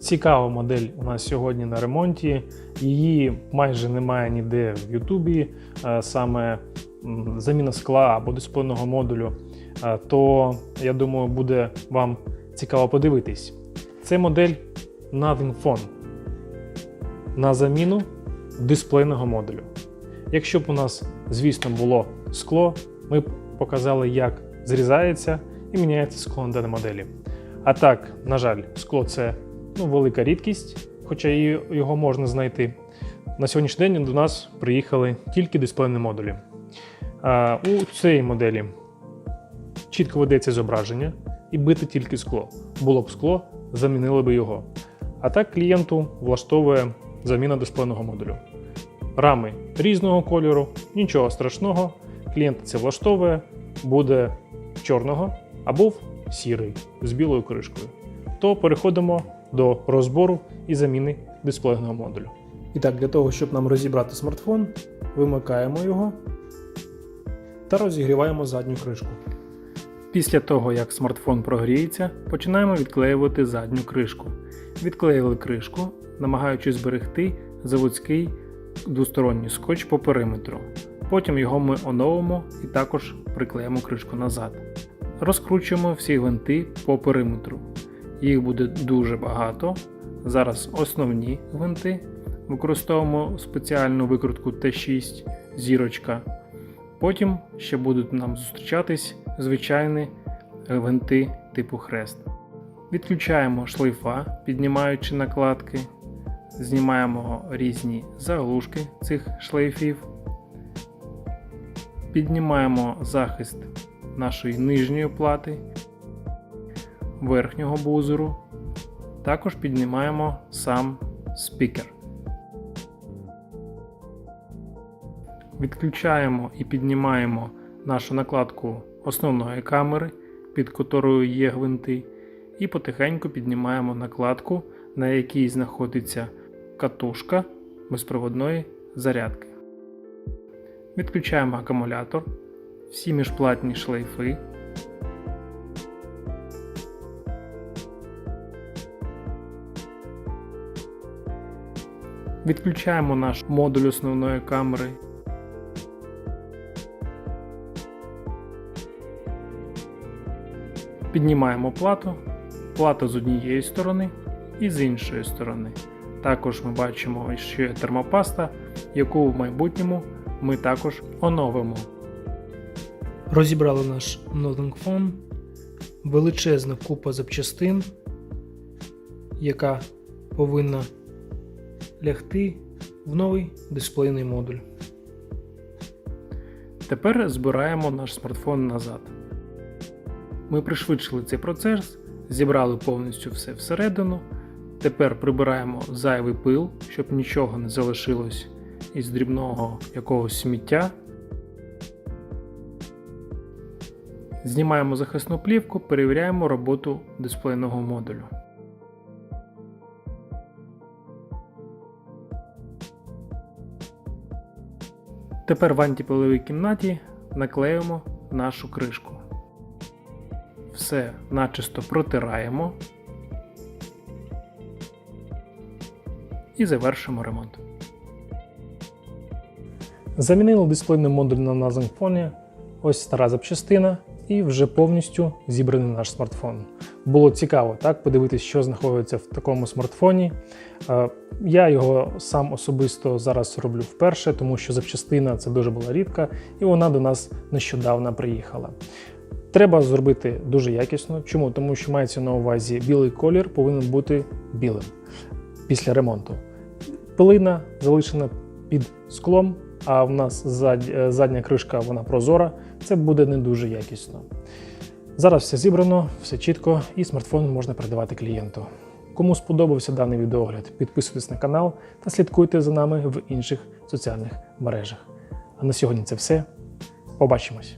Цікава модель у нас сьогодні на ремонті. Її майже немає ніде в Ютубі, е, саме заміна скла або дисплейного модулю. Е, То я думаю, буде вам цікаво подивитись. Це модель Nothing Phone на заміну дисплейного модулю. Якщо б у нас, звісно, було скло, ми б показали, як зрізається і міняється скло на даній моделі. А так, на жаль, скло це ну, велика рідкість, хоча і його можна знайти. На сьогоднішній день до нас приїхали тільки дисплейні модулі. А, у цій моделі чітко ведеться зображення і бите тільки скло. Було б скло, замінили би його. А так клієнту влаштовує заміна дисплейного модулю. Рами різного кольору, нічого страшного. Клієнт це влаштовує, буде чорного або сірий з білою кришкою. То переходимо до розбору і заміни дисплейного модулю. І так, для того, щоб нам розібрати смартфон, вимикаємо його та розігріваємо задню кришку. Після того, як смартфон прогріється, починаємо відклеювати задню кришку. Відклеїли кришку, намагаючись зберегти заводський двосторонній скотч по периметру. Потім його ми оновимо і також приклеїмо кришку назад. Розкручуємо всі гвинти по периметру. Їх буде дуже багато. Зараз основні гвинти. Використовуємо спеціальну викрутку Т6 зірочка. Потім ще будуть нам зустрічатись звичайні гвинти типу хрест. Відключаємо шлейфа, піднімаючи накладки, знімаємо різні заглушки цих шлейфів, піднімаємо захист нашої нижньої плати, верхнього бузеру, також піднімаємо сам спікер. Відключаємо і піднімаємо нашу накладку основної камери, під котрою є гвинти, і потихеньку піднімаємо накладку, на якій знаходиться катушка безпроводної зарядки. Відключаємо акумулятор, всі міжплатні шлейфи. Відключаємо наш модуль основної камери. Піднімаємо плату, плата з однієї сторони і з іншої сторони. Також ми бачимо, що є термопаста, яку в майбутньому ми також оновимо. Розібрали наш Phone. Величезна купа запчастин, яка повинна лягти в новий дисплейний модуль. Тепер збираємо наш смартфон назад. Ми пришвидшили цей процес, зібрали повністю все всередину. Тепер прибираємо зайвий пил, щоб нічого не залишилось із дрібного якогось сміття. Знімаємо захисну плівку, перевіряємо роботу дисплейного модулю. Тепер в антипиловій кімнаті наклеїмо нашу кришку. Все начисто протираємо і завершимо ремонт. Замінили дисплейний модуль на Nothing Phone. Ось стара запчастина і вже повністю зібраний наш смартфон. Було цікаво так подивитися, що знаходиться в такому смартфоні. Е, Я його сам особисто зараз роблю вперше, тому що запчастина це дуже була рідка, і вона до нас нещодавно приїхала. Треба зробити дуже якісно. Чому? Тому що мається на увазі білий колір повинен бути білим після ремонту. Пилина залишена під склом, а в нас е, задня кришка вона прозора. Це буде не дуже якісно. Зараз все зібрано, все чітко, і смартфон можна передавати клієнту. Кому сподобався даний відеогляд, підписуйтесь на канал та слідкуйте за нами в інших соціальних мережах. А на сьогодні це все. Побачимось!